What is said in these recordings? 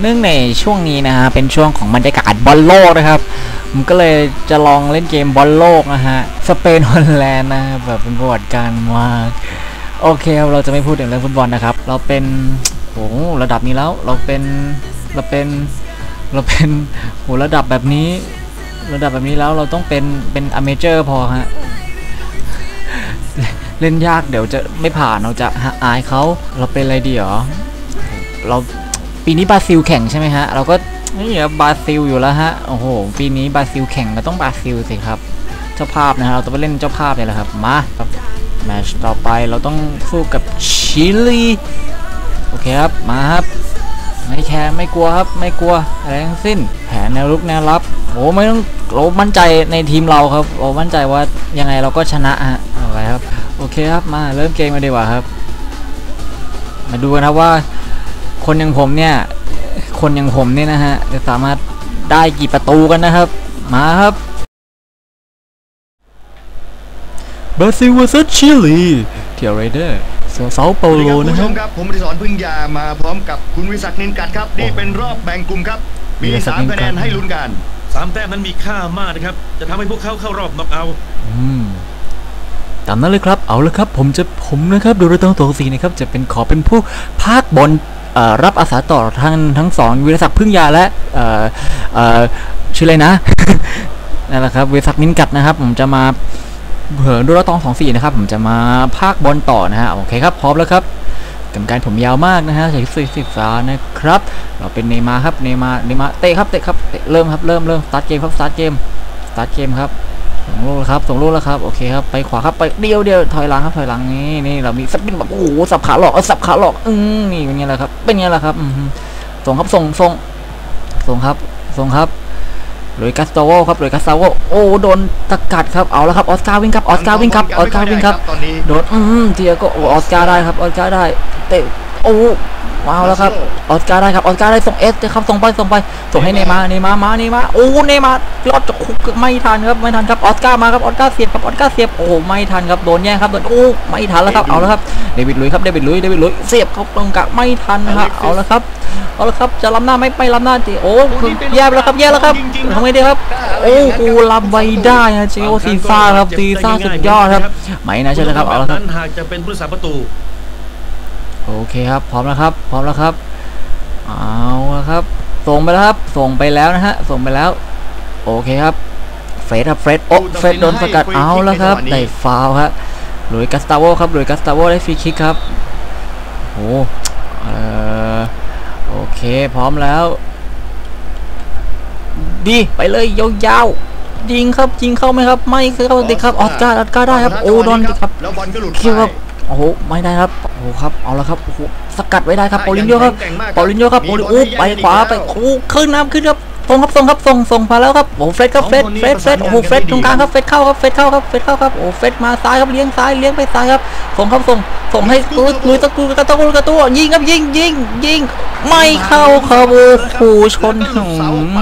เนื่องในช่วงนี้นะฮะเป็นช่วงของบรรยากาศบอลโลกนะครับผมก็เลยจะลองเล่นเกมบอลโลกนะฮะสเปนฮอลแลนด์นะแบบเป็นประวัติการมากโอเคครับเราจะไม่พูดถึงเรื่องฟุตบอลนะครับ เราเป็นโอ้ระดับนี้แล้วเราเป็นเราเป็นเราเป็นโหระดับแบบนี้ระดับแบบนี้แล้วเราต้องเป็นเป็นอเมเจอร์พอฮะเล่นยากเดี๋ยวจะไม่ผ่านเราจะอายเขาเราเป็นอะไรดีหรอเรา ปีนี้บราซิลแข่งใช่ไหมฮะ เราก็นี่ครับบราซิลอยู่แล้วฮะ โอ้โห ปีนี้บราซิลแข่งก็ต้องบราซิลสิครับ เจ้าภาพนะฮะ เราต้องไปเล่นเจ้าภาพเนี่ยแหละครับ มาครับแมชต่อไปเราต้องสู้กับชิลี โอเคครับ มาครับ ไม่แคร์ไม่กลัวครับ ไม่กลัวอะไรทั้งสิ้น แผนแนวรุกแนวรับโอ้ไม่ต้องเรามั่นใจในทีมเราครับเรามั่นใจว่ายังไงเราก็ชนะฮะเอาไว้ครับ โอเคครับ มาเริ่มเกมมาดีกว่าครับ มาดูกันครับว่า คนอย่างผมเนี่ย คนอย่างผมเนี่ยนะฮะจะสามารถได้กี่ประตูกันนะครับ มาครับบราซิล vs ชิลีเทียร์ไรเดอร์เซาเปาสวัสดีโลครับคุณนะผู้ชฮะมครับ ผมอดิศรพึ่งยามาพร้อมกับคุณวิศักดิ์นินกัดครับ นี่เป็นรอบแบ่งกลุ่มครับ มีวิศักดิ์สามนินกัดคะแนนให้ลุ้นกันสามแต้มนั้นมีค่ามากนะครับ จะทำให้พวกเขาเข้ารอบน็อกเอาท์อืมตามนั้นเลยครับ เอาละครับ ผมจะผมนะครับ ดูระตองตัวสีนะครับ จะเป็นขอเป็นผู้ภาคบอลเอ่อ รับอาสาต่อทั้งทั้งสองวิรศักดิ์พึ่งยาและเอ่อเอ่อชื่ออะไรนะนั่นแหละครับวิรศักดิ์นินกัดนะครับ ผมจะมาเผื่อดูระตองสองสี่นะครับ ผมจะมาภาคบอลต่อนะฮะโอเคครับพร้อมแล้วครับกรรมการผมยาวมากนะฮะใส่สีสีฟ้านะครับ เราเป็นเนมาครับเนมาเนมาเตะครับเตะครับเตะเริ่มครับเริ่มเริ่มสตาร์ทเกมครับสตาร์ทเกมสตาร์ทเกมครับ ส่งลูกแล้วครับส่งลูกแล้วครับโอเคครับไปขวาครับไปเดียวเดียวถอยหลังครับถอยหลังนี่นี่เรามีสปินแบบโอ้โหสับขาหลอกเออสับขาหลอกอืมนี่เป็นไงล่ะครับ เป็นไงล่ะครับอืมส่งครับส่งส่งส่งครับส่งครับหลุยส์กัสตาโวครับหลุยส์กัสตาโวโอ้โดนสกัดครับเอาแล้วครับออสการ์วิ่งครับออสการ์วิ่งครับออสการ์วิ่งครับตอนนี้โดนอืมเทียก็โอ้ออสการ์ได้ครับออสการ์ได้เตะโอ้ ว้าวแล้วครับออสการ์ได้ครับออสการ์ได้ส่งเอสครับส่งไปส่งไปส่งให้เนย์มาร์เนย์มาร์มาเนย์มาร์โอ้เนย์มาร์รอดจากคุกไม่ทันครับไม่ทันครับออสการ์มาครับออสการ์เสียบครับออสการ์เสียบโอ้ไม่ทันครับโดนแย่งครับโดนโอ้ไม่ทันแล้วครับเอาแล้วครับเดวิดลุยส์ครับเดวิดลุยส์เดวิดลุยส์เสียบครับตรงกลางไม่ทันนะครับเอาแล้วครับเอาแล้วครับจะล้ำหน้าไม่ไม่ล้ำหน้าจีโอ้แย่แล้วครับแย่แล้วครับทำไงดีครับ โอ้โหรับไว้ได้นะเจโอซีซ่าครับซีซ่าสุดยอดครับไม่น่าเชื่อเลยครับเอาแล้วครับนั้นหากจะเป็นผู้รักษาประตู โอเคครับ พร้อมแล้วครับ พร้อมแล้วครับ เอาละครับ ส่งไปแล้วครับ ส่งไปแล้วนะฮะ ส่งไปแล้ว โอเคครับ เฟรดครับ เฟรดโอ้เฟรดโดนสกัด เอาแล้วครับ ได้ฟาวล์ครับหลุยส์กัสตาโวครับหลุยส์กัสตาโวได้ฟรีคิกครับโอ้เอ่อโอเค พร้อมแล้ว ดี ไปเลยยาวๆยิงครับยิงเข้าไหมครับ ไม่เข้าติดครับ ออสการ์ออสการ์ได้ครับ โอ้โดนติดครับ แล้วบอลก็หลุดคิดว่าไป โอ้โหไม่ได้ครับโอ้โหครับเอาละครับโอ้โหสกัดไว้ได้ครับอะโปลินโยครับยังแข็งมากครับโปลินโยครับมีโอ้โหบอลไปให้ขวาอีกไปแล้วโอ้โหขึ้นน้ำขึ้นครับส่งครับส่งครับส่งส่งมาแล้วครับโอ้โหเฟรดครับเฟรดสองคนนี้เฟรดเฟรดประสานโอ้โหเฟรดงานกันได้ตรงกลางดีครับเฟรดเข้าครับเฟรดเข้าครับเฟรดเข้าครับโอ้โหเฟรดมาซ้ายครับเลี้ยงซ้ายเลี้ยงไปซ้ายครับส่งครับส่งส่งให้ลุยลุยตะกุยกระตุ้กระตุ้ยิงครับยิงยิงยิงไม่เข้าครับโอ้โหชนแล้วก็หลุดเสาออกไป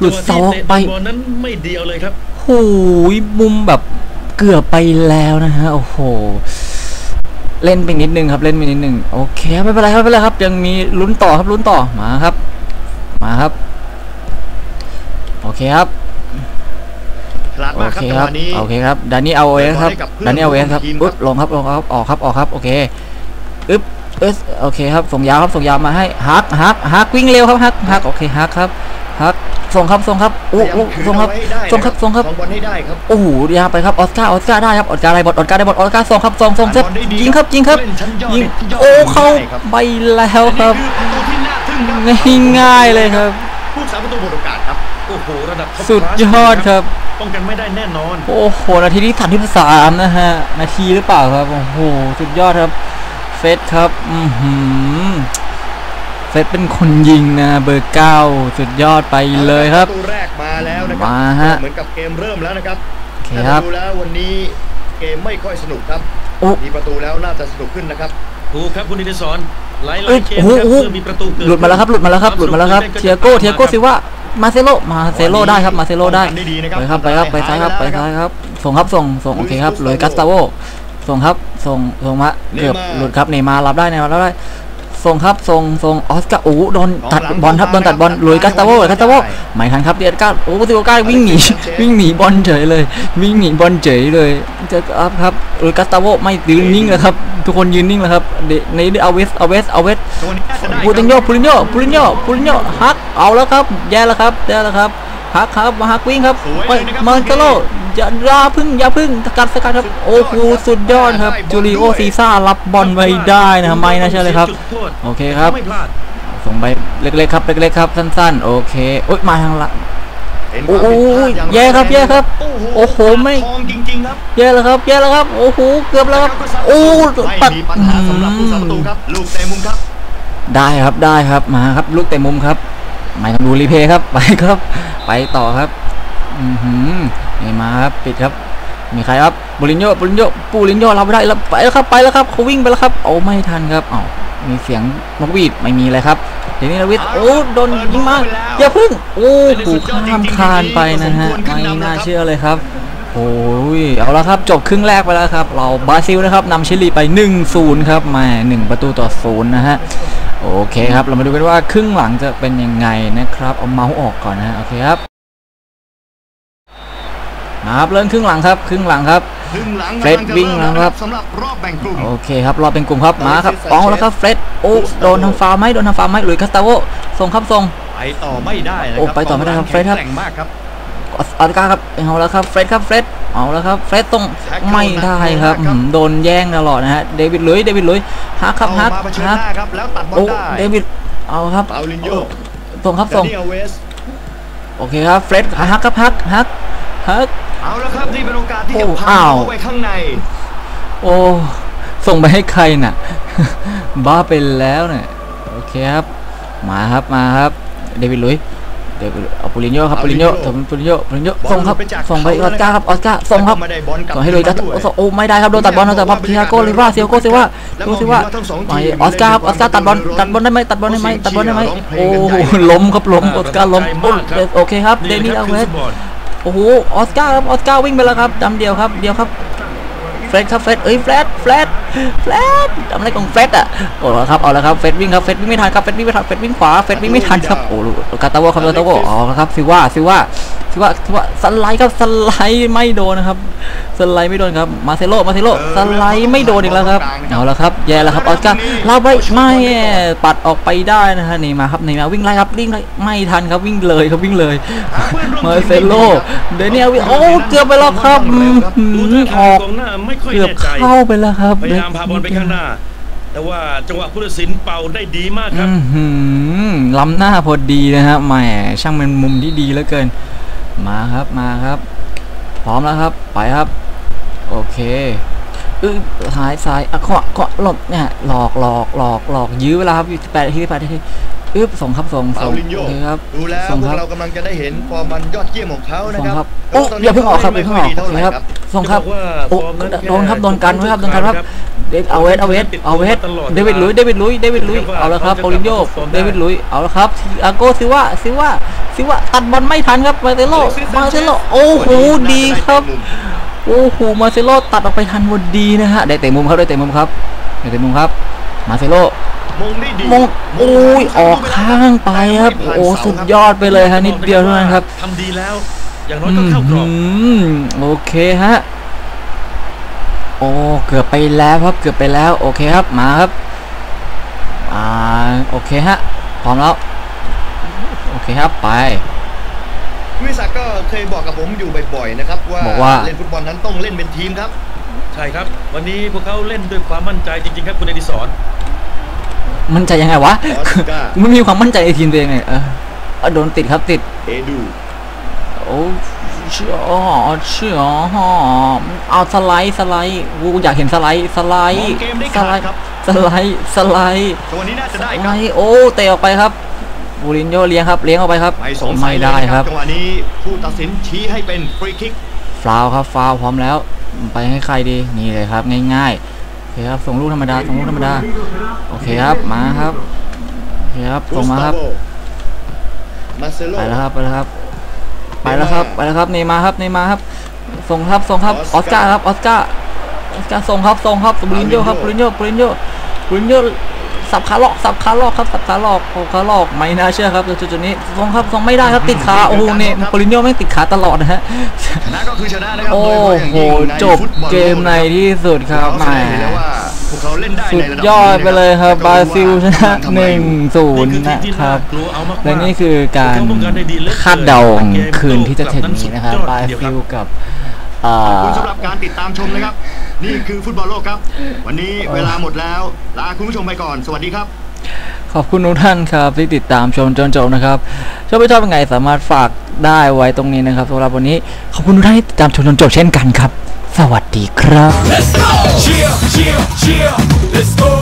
หลุดเสาออกไปจังหวะที่เตะบอลนั้นไม่เดียวเลยครับโอ้ยมุมแบบเกือบไปแล้วนะฮะโอ้โห เล่นไปนิดนึงครับเล่นไปนิดนึงโอเคไม่เป็นไรครับไม่เป็นไรครับ ยังมีลุ้นต่อครับลุ้นต่อมาครับ มาครับ โอเคครับพลาดโอมากคเครับจังคหรับวะนี้โอเคครับดานี่เอาเอสครับให้กับเพื่อนดานี่เอาเอสครับทีมครับอึ๊บลงครับลงครับออกครับออกครับโอเคอึ๊บเอสโอเคครับส่งยาวครับส่งยาวมาให้ฮักฮักฮักวิ่งเร็วครับฮักฮักโอเคฮักครับ ฮักส่งครับส่งครับพอู้ยายามอู้ขืนส่งครับเอาไว้ให้ได้ส่งครับส่งครับของบอลให้ได้ครับโอ้โหยาวไปครับออสการ์ออสการ์ได้ครับออสการ์ได้บอลออสการ์ได้บอลออสการ์ส่งครับส่งส่งเซตบอลได้ดียิงครับยิงครับเล่นชั้นยอดยิงเล่นชั้นยอดโอ้เข้าได้ครับไปแล้วครับนี่คือประตูที่น่าทึ่งครับง่ายๆเลยครับผู้สาประตูหมดโอกาสครับโอ้โหระดับ top สุด class ยอดครับป้องกันไม่ได้แน่นอน โอ้โหนาทีที่สามที่สามนะฮะนาทีหรือเปล่าครับโอ้โหสุดยอดครับเฟสครับ อือหือ เฟสเป็นคนยิงนะเบอร์เก้าสุดยอดไปเลยครับประตูแรกมาแล้วนะครัมาฮะเหมือนกับเกมเริ่มแล้วนะครับโอเคแต่ครับดูแล้ววันนี้เกมไม่ค่อยสนุกครับโอ้มีประตูแล้วน่าจะสนุกขึ้นนะครับถูกครับคุณนิติศรหลายหเอ้ลายยเกมโอ้ครับโหเมื่อมีประตูเกิดหลุดมาแล้วครับหลุดมาแล้วครับหลุดมาแล้วครับเทียโก้เทียโก้ซิว่ามาเซโลมาเซโลได้ครับมาเซโลได้ป้องกันได้ดีนะครับไปครับไปครับไปซ้ายครับไปซ้ายครับส่งครับส่งส่งโอเคครับเลยกัสตาโวส่งครับส่งส่งมาเกือบหลุดครับเนย์มาร์รับได้เนย์มาร์รับได้ ส่งครับส่งส่งออสการ์โอ้โหโดนตัดบอลครับโดนตัดบอลลุยกัสตาโวกัสตาโวไม่ทันครับเดียร์ก้าโอ้ซิโอก้าวิ่งหนีวิ่งหนีบอลเฉยเลย วิ่งหนีบอลเฉยเลยเจะครับครับลุยกัสตาโวไม่ยืนนิ่งแล้วครับทุกคนยืนนิ่งแล้วครับเดในเอาเวสเอาเวสเอาเวสตัวนี้น่าจะได้ปูตินโยปูตินโยปูตินโยปูตินโยฮักเอาแล้วครับแย่แล้วครับแย่แล้วครับฮักครับมาฮักวิ่งครับไปมาร์เกโล อย่าอย่าพึ่งอย่าพึ่งสกัดสกัดครับโอ้โหสุดยอดครับจูริโอซีซ่ารับบอลไว้ได้นะไม่นะใช่เลยครับจุดโทษโอเคครับไม่พลาดส่งไปเล็กๆครับเล็กๆครับสั้นๆ โอเคโอ๊ยมาทางหละเห็นโอ้โหความผิดพลาดางแย่ครับแย่ครับ โอ้โหโอ้โหไม่ทองจริงๆครับแย่แล้วครับแย่แล้วครับโอ้โหเกือบแล้วครับโอ้ไม่ตัดมีปัญหาสำหรับผู้สาประตูครับลูกเตะมุมครับ ได้ครับได้ครับมาครับลูกเตะมุมครับไม่ต้องดูรีเพย์ครับไปครับ ไปต่อครับ อือหือ นี่มาครับปิดครับ มีใครครับบูรินโญ่บูรินโญ่ปูรินโญ่รับไม่ได้แล้วไปแล้วครับไปแล้วครับเขาวิ่งไปแล้วครับโอ้ไม่ทันครับเอ้ามีเสียงนกหวีดไม่มีเลยครับเดนิลาวิทโอ้โดนยิงมากอย่าพึ่งโอ้โหข้ามคานไปนะฮะไม่น่าเชื่อเลยครับโอ้ยเอาละครับจบครึ่งแรกไปแล้วครับ เราบราซิลนะครับนำชิลีไป 1-0 ครับมา1ประตูต่อ0นะฮะโอเคครับ เรามาดูกันว่าครึ่งหลังจะเป็นยังไงนะครับ เอาเมาส์ออกก่อนนะฮะโอเคครับมา ครับเริ่มครึ่งหลังครับครึ่งหลังครับครึ่งหลังเฟรดกำลังจะวิ่งแล้วครับสำหรับรอบแบ่งกลุ่มโอเคครับรอเป็นกลุ่มครับมาครับอ๋อแล้วครับเฟร็ดโอ้โดนทำฟาวล์ไหมโดนทำฟาวล์ไหมหลุยส์คาสตาโวส่งครับส่งไปต่อไม่ได้นะคโอ้รับไปต่อไม่ได้ครับเฟรดครับแข็งแกงมากครับออสออสการ์ครับเอาแล้วครับเฟร็ดครับเฟร็ดเอาแล้วครับเฟร็ดต้องแท็กเกิลไม่ได้ครับหนักมากครับหืมโดนแย่งตลอดนะฮะเดวิดหลุยส์เดวิดหลุยส์ฮักครับเอาฮักมาเผชิญฮักหน้าครับแล้วตัดบอลโอ้ได้เดวิดเอาครับเปาลินโยส่งครับแดส่งเนียลเวสโอเคครับเฟร็ดฮักครับฮักฮัก ฮักเอาแล้วครับนี่เป็นโอกาสที่จะโอ้พัอ้าวเข้าไปข้างใน โอ้ ส่งไปให้ใครน่ะ บ้าไปแล้วเนี่ยโอเคครับ มาครับมาครับ เดวิดหลุยส์เดวิดเอาปูลินโยครับปูลินโยส่งปูลินโยปูลินโยส่งครับส่งไปออสการ์ครับออสการ์ส่งครับแล้วก็ไม่ได้บอลกลับส่งให้เลยจัสมาด้วยโอ้ไม่ได้ครับโดนตัดบอลโดนตัดบอลพิอาโกลิว่าเซียโกซิว่าเซียโกซิว่าไปออสการ์ครับออสการ์ตัดบอลตัดบอลได้ไหมตัดบอลได้ไหมตัดบอลได้ไหมโอ้โหล้มครับล้มออสการ์ล้มโอ้โอเคครับเดนิคลรัอาบเวคือสฟุตบอล โอ้โหออสการ์ครับออสการ์วิ่งไปแล้วครับดำเดียวครับเดียวครับเฟรดครับเฟรดเอ้ยเฟรดเฟรดเฟรดทำอะไรของเฟรดอะโอ้ครับเอาแล้วครับเฟรดวิ่งครับเฟรดวิ่งไม่ทันครับเฟรดวิ่งไม่ทันเฟรดวิ่งขวาเฟรดวิ่งไม่ทันครับโอ้กาตาโวครับกาตาโวอ๋อครับซิว่าซิว่า ซิว่าซิว่าสไลด์ครับสไลด์ไม่โดนนะครับสไลด์ไม่โดนครับมาเซโลมาเซโลสไลด์ไม่โดนอีกแล้วครับเอาแล้วครับแย่แล้วครับออสการ์ลาไปไม่ปัดออกไปได้นะฮะนี่มาครับนี่มาวิ่งไล่ครับวิ่งไล่ไม่ทันครับวิ่งเลยครับวิ่งเลยมาเซโลเดนิเอลวิโอ้เกือบไปแล้วครับอืมดูอืท่ามอทางอกกองหน้าไม่ค่อยเกือบแน่ใจเข้าไปแล้วครับพยายามพาบอลไปข้างหน้าแต่ว่าจังหวะผู้ตัดสินเป่าได้ดีมากครับอื้อหือล้ำหน้าพอดีนะฮะแหมช่างเป็นมุมที่ดีเหลือเกิน มาครับมาครับ พร้อมแล้วครับไปครับ โอเคอึ้งซ้ายซ้ายอะขวาขวาหลบเนี่ยหลอกหลอกหลอกหลอกยื้อเวลาครับแปดนาทีแปดนาทีอึ๊บส่งครับส่งเปาส่งลินโยโอเคครับดูแล้วส่งพวคกรับเรากำลังจะได้เห็นฟอร์มมันยอดเยี่ยมของเขานะส่งคครัรับบโอ้แต่ว่ตนอนี้ย่าเพิ่งออกครับอย่าไม่เพิ่งออกดีเท่าโอไหเคร่ครับครับส่งครับจะอกว่าโอ้ฟอร์มนั้นแค่โดนครับโดนกันไว้ครับโดนกันครับเดวิดเอาเวสเอาเวสเอาเวสเดวิดลุยเดวิดลุยเดวิดลุยเอาแล้วครับโปลินโยเดวิดลุยเอาแล้วครับอาโกซิว่าซิว่า ซิว่าตัดบอลไม่ทันครับมาเซโลมาเซโลโอ้โหดีครับ โอ้โหมาเซโลตัดออกไปทันพอดีนะฮะได้เตะมุมครับได้เตะมุมครับได้เตะมุมครับ มาเซโลมงได้ดีมงโอ้ยออกข้างไปครับโอ้สุดยอดไปเลยฮะนิดเดียวเท่านั้นครับทำดีแล้วอย่างน้อยก็เข้ากรอบอืมโอเคฮะโอ้เกือบไปแล้วครับเกือบไปแล้วโอเคครับมาครับอ่าโอเคฮะพร้อมแล้วโอ เคครับไปวิศักดิ์ก็เคยบอกกับผมอยู่บ่อยๆนะครับว่าบอกว่าเล่นฟุตบอลนั้นต้องเล่นเป็นทีมครับ ใช่ครับ วันนี้พวกเขาเล่นด้วยความมั่นใจจริงๆครับคุณอดิศรมั่นใจยังไงวะออสการ์ไม่มีความมั่นใจในทีมตัวเองไงเออเอาโดนติดครับติดเอดูโอ้เชื่ออ๋อเชื่ออ๋อเอาสไลด์สไลด์กูอยากเห็นสไลด์สไลมอด์งเกมได้สขาไลดด์ครับสไลด์สไลด์ตัวนี้น่าจะได้สคไลรับด์โอ้เตะออกไปครับ บูรินโญ่เลี้ยงครับเลี้ยงออกไปครับไม่สงสัไม่ยเลยได้นะครับจังหวะนี้ผู้ตัดสินชี้ให้เป็นฟรีคิกฟาวล์ครับฟาวล์พร้อมแล้ว ไปให้ใครดีนี่เลยครับ ง่ายๆโอเคครับส่งลูกธรรมดาส่งลูกธรรมดาโอเคครับมาครับโอเคครับส่งมาครับมาเซโลไปแล้วครับไปแล้วครับไปแล้วครับไปแล้วครับเนย์มาร์ครับเนย์มาร์ครับ ส่งครับส่งครับออสการ์ครับออสการ์ออสการ์ส่งครับส่งครับบูรินโญ่ครับบูรินโญ่บูรินโญ่บูรินโญ่ สับขาหลอกสับขาหลอกครับสับขาหลอกโอ้ขาหลอกไม่น่าเชื่อครับจุดจุดๆนี้ทรงครับทรงไม่ได้ครับติดขาโอ้โหเนี่ยโปลินโญ่ไม่งติดขาตลอดนะฮะชนะก็คือชนะนะครับโอ้โดยเฉพาะอย่างโหยิ่งในจบฟุตบอลเกมในที่สุดครับเขาแหแสดงให้เห็นแล้วมว่าพวกเขาเล่นได้สุในดระดับยอดไปเลยครับบราซิลชนะทำหไมนึ่งศูนย์นี่คือทีมที่นะครับน่ากลัวเอามากๆและนี่คือการพวกเขาป้องกันได้ดีเหลือเกินคาดเดาของเกมคืนที่จะถึงโต้กลับนั้นนี้นะครับสุดยอดบราทีเดียวครัซิบลกับอ่ขอบคุณา นี่คือฟุตบอลโลกครับ วันนี้เวลาหมดแล้ว ลาคุณผู้ชมไปก่อน สวัสดีครับขอบคุณทุกท่านครับที่ติดตามชมจนจบนะครับชอบไม่ชอบเป็นไงสามารถฝากได้ไว้ตรงนี้นะครับสำหรับวันนี้ขอบคุณทุกท่านที่ติดตามชมจนจบเช่นกันครับ สวัสดีครับ Let's go cheer cheer cheer Let's go